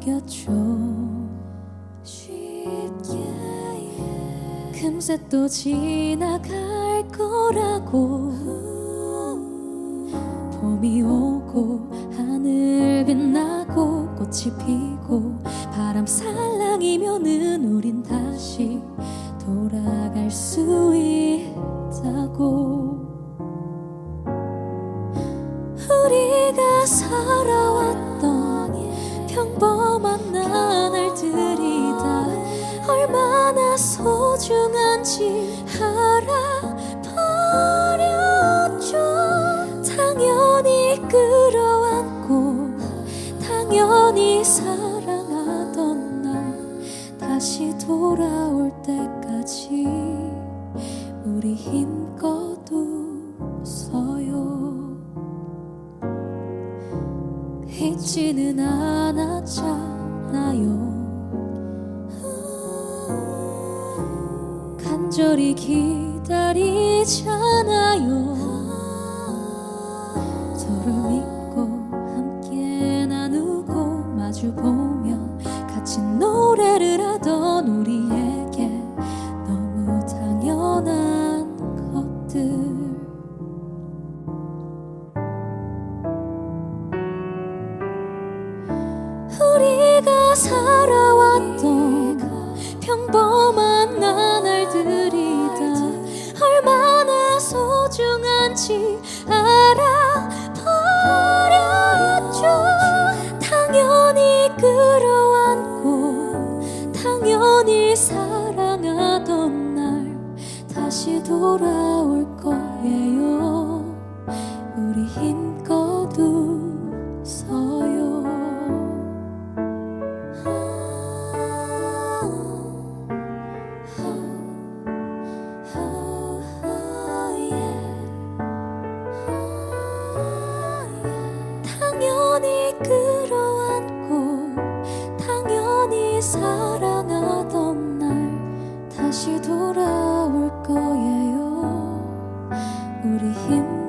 게 여겼죠 쉽게 금세 또 지나갈 거라고. 봄이 오고 하늘 빛나고 꽃이 피고 바람 살랑이면은 우린 다시 돌아갈 수 있다고. 우리가 살아왔던 소중한지 알아버렸죠. 당연히 끌어안고 당연히 사랑하던 날 다시 돌아올 때까지 우리 힘껏 웃어요. 잊지는 않았잖아요 간절히 기다리잖아요. 서로 믿고 함께 나누고 마주보며 같이 노래를 하던 우리에게 너무 당연한 것들. 우리가 살아 알아버렸죠. 당연히 끌어안고 당연히 사랑하던 날 다시 돌아올 거예요 끌어안고 당연히 사랑하던 날 다시 돌아올 거예요. 우리 힘